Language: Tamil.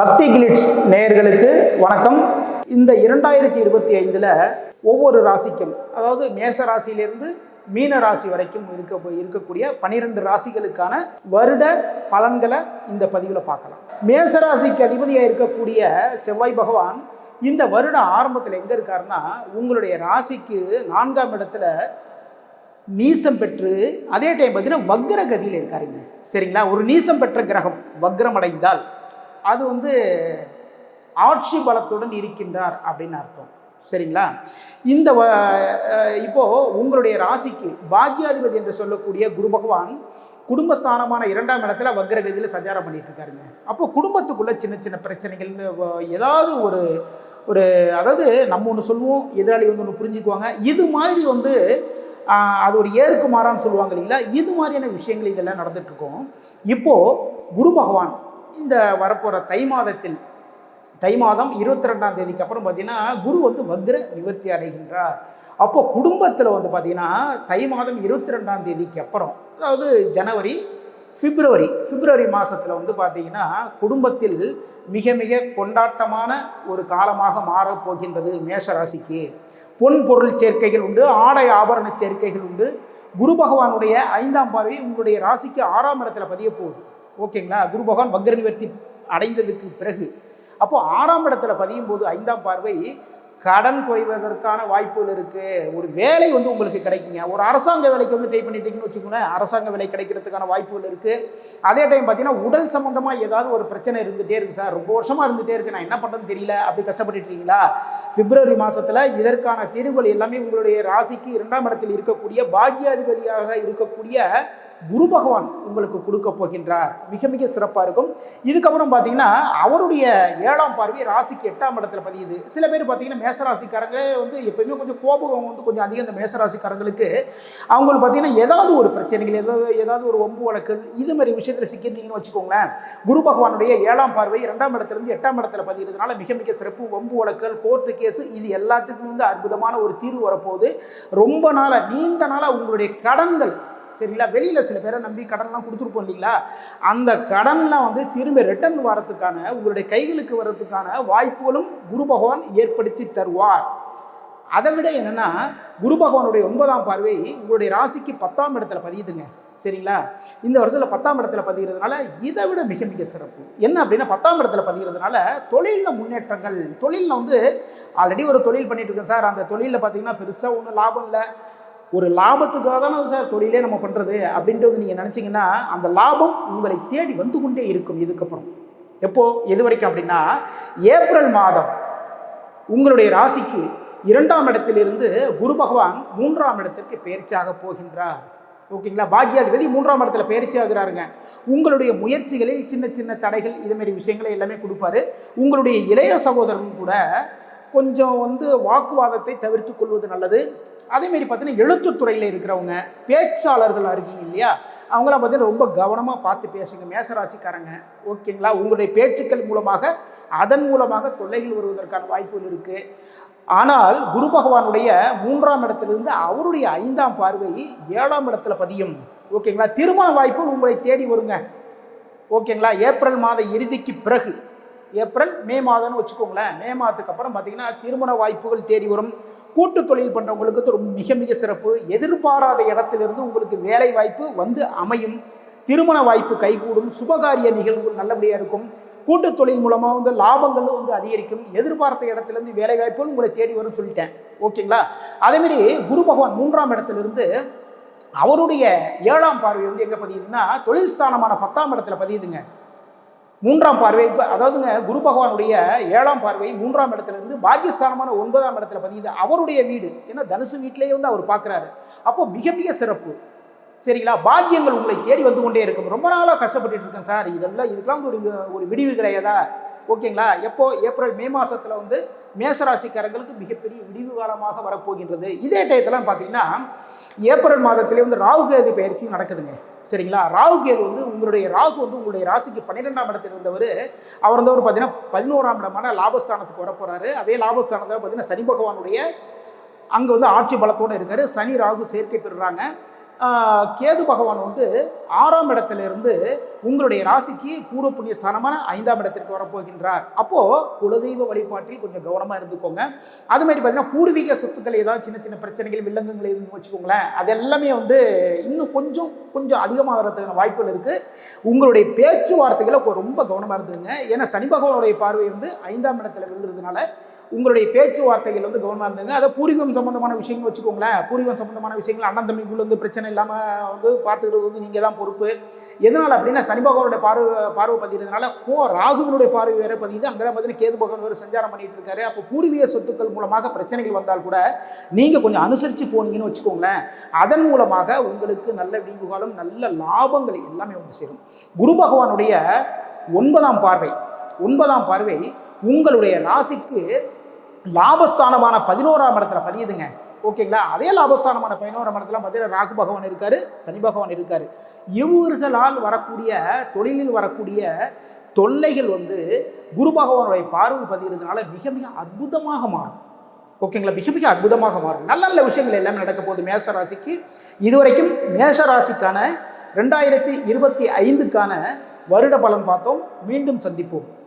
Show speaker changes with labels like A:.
A: பக்தி கிளிட்ஸ் நேயர்களுக்கு வணக்கம். இந்த இரண்டாயிரத்தி இருபத்தி ஐந்தில் ஒவ்வொரு ராசிக்கும் அதாவது மேச ராசியிலிருந்து மீன ராசி வரைக்கும் இருக்க இருக்கக்கூடிய பனிரெண்டு ராசிகளுக்கான வருட பலன்களை இந்த பதிவில் பார்க்கலாம். மேச ராசிக்கு அதிபதியாக இருக்கக்கூடிய செவ்வாய் பகவான் இந்த வருட ஆரம்பத்தில் எங்கே இருக்காருன்னா உங்களுடைய ராசிக்கு நான்காம் இடத்துல நீசம் பெற்று அதே டைம் பார்த்தீங்கன்னா வக்ர கதியில் இருக்காருங்க. சரிங்களா? ஒரு நீசம் பெற்ற கிரகம் வக்ரம் அடைந்தால் அது வந்து ஆட்சி பலத்துடன் இருக்கின்றார் அப்படின்னு அர்த்தம். சரிங்களா? இந்த வ- இப்போ உங்களுடைய ராசிக்கு பாக்யாதிபதி என்று சொல்லக்கூடிய குரு பகவான் குடும்பஸ்தானமான இரண்டாம் இடத்துல வக்ரகதியில் சஞ்சாரம் பண்ணிட்டு இருக்காருங்க அப்போ குடும்பத்துக்குள்ள சின்ன சின்ன பிரச்சனைகள் ஏதாவது ஒரு ஒரு அதாவது நம்ம ஒன்று சொல்லுவோம் எதிராளி வந்து ஒன்று புரிஞ்சுக்குவாங்க. இது மாதிரி வந்து அது ஒரு ஏறுக்கு மாறான்னு சொல்லுவாங்க இல்லைங்களா? இது மாதிரியான விஷயங்கள் இதெல்லாம் நடந்துட்டு இருக்கோம் இப்போ குரு பகவான் இந்த வரப்போகிற தை மாதத்தில் தை மாதம் இருபத்தி ரெண்டாம் தேதிக்கு அப்புறம் பார்த்தீங்கன்னா குரு வந்து வக்ர நிவர்த்தி அடைகின்றார். அப்போது குடும்பத்தில் வந்து பார்த்தீங்கன்னா தை மாதம் இருபத்தி ரெண்டாம் தேதிக்கு அப்புறம் அதாவது ஜனவரி பிப்ரவரி பிப்ரவரி மாதத்தில் வந்து பார்த்தீங்கன்னா குடும்பத்தில் மிக மிக கொண்டாட்டமான ஒரு காலமாக மாறப்போகின்றது மேஷராசிக்கு. மேஷ ராசிக்கு பொன் பொருள் சேர்க்கைகள் உண்டு ஆடை ஆபரண சேர்க்கைகள் உண்டு. குரு பகவானுடைய ஐந்தாம் பார்வை உங்களுடைய ராசிக்கு ஆறாம் இடத்துல பதிய போகுது. ஓகேங்களா? குரு பகவான் வக்ர நிவர்த்தி அடைந்ததுக்கு பிறகு. அப்போது ஆறாம் இடத்துல பதியும் போது ஐந்தாம் பார்வை கடன் குறைவதற்கான வாய்ப்புகள் இருக்குது ஒரு வேலை வந்து உங்களுக்கு கிடைக்குங்க. ஒரு அரசாங்க வேலைக்கு வந்து ட்ரை பண்ணிட்டீங்கன்னு வச்சுக்கோங்களேன் அரசாங்க வேலை கிடைக்கிறதுக்கான வாய்ப்புகள் இருக்குது அதே டைம் பார்த்தீங்கன்னா உடல் சம்மந்தமாக ஏதாவது ஒரு பிரச்சனை இருந்துகிட்டே இருக்குது சார். ரொம்ப வருஷமாக இருந்துகிட்டே இருக்குது நான் என்ன பண்ணுறேன்னு தெரியல. அப்படி கஷ்டப்பட்டுட்டு இருக்கீங்களா பிப்ரவரி மாதத்தில் இதற்கான தீர்வுகள் எல்லாமே உங்களுடைய ராசிக்கு இரண்டாம் இடத்தில் இருக்கக்கூடிய பாக்கியாதிபதியாக இருக்கக்கூடிய குரு பகவான் உங்களுக்கு கொடுக்க போகின்றார். மிக மிக சிறப்பாக இருக்கும். இதுக்கப்புறம் பார்த்தீங்கன்னா அவருடைய ஏழாம் பார்வை ராசிக்கு எட்டாம் இடத்துல பதியுது. சில பேர் பார்த்தீங்கன்னா மேசராசிக்காரங்களே வந்து எப்பயுமே கொஞ்சம் கோபம் வந்து கொஞ்சம் அதிகம் இந்த மேசராசிக்காரங்களுக்கு. அவங்களுக்கு பார்த்தீங்கன்னா ஏதாவது ஒரு பிரச்சனைகள் ஏதாவது ஏதாவது ஒரு ஒம்பு வழக்குகள் இது மாதிரி விஷயத்தில் சிக்கியிருந்தீங்கன்னு வச்சுக்கோங்களேன் குரு பகவானுடைய ஏழாம் பார்வை இரண்டாம் இடத்துலேருந்து எட்டாம் இடத்துல பதிகிறதுனால மிக மிக சிறப்பு. ஒம்பு வழக்குகள் கோர்ட்டு கேஸு இது எல்லாத்துக்கும் வந்து அற்புதமான ஒரு தீர்வு வரப்போகுது. ரொம்ப நாளாக நீண்ட நாளாக உங்களுடைய கடன்கள் சரிங்களா? வெளியில் சில பேரை நம்பி கடன்லாம் கொடுத்துருப்போம் இல்லைங்களா? அந்த கடன்லாம் வந்து திரும்ப ரிட்டர்ன் வரத்துக்கான உங்களுடைய கைகளுக்கு வர்றதுக்கான வாய்ப்புகளும் குரு பகவான் ஏற்படுத்தி தருவார். அதை விட என்னென்னா குரு பகவானுடைய ஒன்பதாம் பார்வை உங்களுடைய ராசிக்கு பத்தாம் இடத்துல பதியுதுங்க. சரிங்களா? இந்த வருஷத்தில் பத்தாம் இடத்துல பதிகிறதுனால இதை விட மிக மிக சிறப்பு. என்ன அப்படின்னா பத்தாம் இடத்துல பதிகிறதுனால தொழிலில் முன்னேற்றங்கள் தொழிலில் வந்து ஆல்ரெடி ஒரு தொழில் பண்ணிட்டு இருக்கேன் சார். அந்த தொழிலில் பார்த்தீங்கன்னா பெருசாக ஒன்றும் லாபம் இல்லை. ஒரு லாபத்துக்காக தானே சார் தொழிலே நம்ம பண்ணுறது அப்படின்றது நீங்கள் நினச்சிங்கன்னா அந்த லாபம் உங்களை தேடி வந்து கொண்டே இருக்கும் இதுக்கப்புறம். எப்போ? எது வரைக்கும் அப்படின்னா ஏப்ரல் மாதம் உங்களுடைய ராசிக்கு இரண்டாம் இடத்திலிருந்து குரு பகவான் மூன்றாம் இடத்திற்கு பயிற்சியாக போகின்றார். ஓகேங்களா? பாக்யாதிபதி மூன்றாம் இடத்துல பயிற்சி ஆகிறாருங்க. உங்களுடைய முயற்சிகளில் சின்ன சின்ன தடைகள் இது மாதிரி விஷயங்களை எல்லாமே கொடுப்பாரு. உங்களுடைய இளைய சகோதரன் கூட கொஞ்சம் வந்து வாக்குவாதத்தை தவிர்த்து கொள்வது நல்லது. அதேமாரி பார்த்தீங்கன்னா எழுத்துத்துறையில் இருக்கிறவங்க பேச்சாளர்களாக இருக்கீங்க இல்லையா? அவங்களாம் பார்த்தீங்கன்னா ரொம்ப கவனமாக பார்த்து பேசுங்க. மேசராசிக்காரங்க ஓகேங்களா? உங்களுடைய பேச்சுக்கள் மூலமாக அதன் மூலமாக தொல்லைகள் வருவதற்கான வாய்ப்புகள் இருக்குது ஆனால் குரு பகவானுடைய மூன்றாம் இடத்திலிருந்து அவருடைய ஐந்தாம் பார்வை ஏழாம் இடத்துல பதியும். ஓகேங்களா? திருமண வாய்ப்புகள் உங்களை தேடி வருங்க. ஓகேங்களா? ஏப்ரல் மாத இறுதிக்கு பிறகு ஏப்ரல் மே மாதம்னு வச்சுக்கோங்களேன். மே மாதத்துக்கு அப்புறம் பார்த்தீங்கன்னா திருமண வாய்ப்புகள் தேடி வரும். கூட்டு தொழில் பண்ணுறவங்களுக்கு இது ரொம்ப மிக மிக சிறப்பு. எதிர்பாராத இடத்திலிருந்து உங்களுக்கு வேலை வாய்ப்பு வந்து அமையும். திருமண வாய்ப்பு கைகூடும். சுபகாரிய நிகழ்வுகள் நல்லபடியாக இருக்கும். கூட்டு தொழில் மூலமாக வந்து லாபங்களும் வந்து அதிகரிக்கும். எதிர்பார்த்த இடத்துலேருந்து வேலை வாய்ப்புகள் உங்களை தேடி வரும்னு சொல்லிட்டேன். ஓகேங்களா? அதேமாரி குரு பகவான் மூன்றாம் இடத்துலேருந்து அவருடைய ஏழாம் பார்வை வந்து எங்கே பதியுதுன்னா தொழில் ஸ்தானமான பத்தாம் இடத்துல பதியுதுங்க. மூன்றாம் பார்வை அதாவதுங்க குரு பகவானுடைய ஏழாம் பார்வை மூன்றாம் இடத்துல இருந்து பாக்கியஸ்தானமான ஒன்பதாம் இடத்துல பதியுது. அவருடைய வீடு ஏன்னா தனுசு வீட்டிலேயே வந்து அவர் பார்க்குறாரு அப்போ மிக மிக சிறப்பு. சரிங்களா? பாக்கியங்கள் உங்களை தேடி வந்து கொண்டே இருக்கும். ரொம்ப நாளாக கஷ்டப்பட்டுட்டு இருக்கேன் சார். இதெல்லாம் இதுக்கெல்லாம் வந்து ஒரு ஒரு விடிவு கிடையாதா? ஓகேங்களா? எப்போ? ஏப்ரல் மே மாதத்தில் வந்து மேசராசிக்காரங்களுக்கு மிகப்பெரிய விடிவு காலமாக வரப்போகின்றது. இதே டயத்தெல்லாம் பார்த்தீங்கன்னா ஏப்ரல் மாதத்திலே வந்து ராகு கேது பயிற்சியும் நடக்குதுங்க. சரிங்களா? ராகு கேது வந்து உங்களுடைய ராகு வந்து உங்களுடைய ராசிக்கு பன்னிரெண்டாம் இடத்தில் இருந்தவர் அவர் வந்து ஒரு பார்த்தீங்கன்னா பதினோராம் இடமான லாபஸ்தானத்துக்கு வரப்போகிறாரு அதே லாபஸ்தானத்தில் பார்த்தீங்கன்னா சனி பகவானுடைய அங்கே வந்து ஆட்சி பலத்தோடு இருக்கார். சனி ராகு சேர்க்கை பெறுறாங்க. கேது பகவான் வந்து ஆறாம் இடத்துல இருந்து உங்களுடைய ராசிக்கு பூர்வ புண்ணிய ஸ்தானமான ஐந்தாம் இடத்திற்கு வரப்போகின்றார். அப்போது குலதெய்வ வழிபாட்டில் கொஞ்சம் கவனமாக இருந்துக்கோங்க. அது மாதிரி பார்த்தீங்கன்னா பூர்வீக சொத்துக்கள் ஏதாவது சின்ன சின்ன பிரச்சனைகள் வில்லங்கங்கள் எதுன்னு வச்சுக்கோங்களேன் அது எல்லாமே வந்து இன்னும் கொஞ்சம் கொஞ்சம் அதிகமாகிறதுக்கான வாய்ப்புகள் இருக்குது உங்களுடைய பேச்சுவார்த்தைகளை ரொம்ப கவனமாக இருந்துங்க ஏன்னா சனி பகவானுடைய பார்வை வந்து ஐந்தாம் இடத்துல விழுறதுனால உங்களுடைய பேச்சுவார்த்தைகள் வந்து கவனமாக இருந்ததுங்க அதை பூர்வீகம் சம்மந்தமான விஷயங்கள் வச்சுக்கோங்களேன். பூர்வீகம் சம்மந்தமான விஷயங்கள் அண்ணன் தம்பிக்குள்ள வந்து பிரச்சனை இல்லாமல் வந்து பார்த்துக்கிறது வந்து நீங்கள் தான் பொறுப்பு. எதனால் அப்படின்னா சனி பகவானுடைய பார்வை பார்வை பதிகிறதுனால கோ ராகுவினுடைய பார்வை வேறு பதியுது. அங்கே தான் பார்த்தீங்கன்னா கேது பகவான் வேறு சஞ்சாரம் பண்ணிட்டு இருக்காரு. அப்போ பூர்வீக சொத்துக்கள் மூலமாக பிரச்சனைகள் வந்தால் கூட நீங்கள் கொஞ்சம் அனுசரித்து போனீங்கன்னு வச்சுக்கோங்களேன். அதன் மூலமாக உங்களுக்கு நல்ல விடிவுகாலம் நல்ல லாபங்கள் எல்லாமே வந்து சேரும். குரு பகவானுடைய ஒன்பதாம் பார்வை ஒன்பதாம் பார்வை உங்களுடைய ராசிக்கு லாபஸ்தானமான பதினோராம் இடத்துல பதியுதுங்க. ஓகேங்களா? அதே லாபஸ்தானமான பதினோராம் இடத்துல பார்த்தீங்கன்னா ராகு பகவான் இருக்காரு சனி பகவான் இருக்காரு. இவர்களால் வரக்கூடிய தொழிலில் வரக்கூடிய தொல்லைகள் வந்து குரு பகவானுடைய பார்வை பதிகிறதுனால மிக மிக அற்புதமாக மாறும். ஓகேங்களா? மிக மிக அற்புதமாக மாறும். நல்ல நல்ல விஷயங்கள் எல்லாமே நடக்க போகுது மேஷ ராசிக்கு. இதுவரைக்கும் மேஷ ராசிக்கான ரெண்டாயிரத்தி இருபத்தி ஐந்துக்கான வருட பலன் பார்த்தோம். மீண்டும் சந்திப்போம்.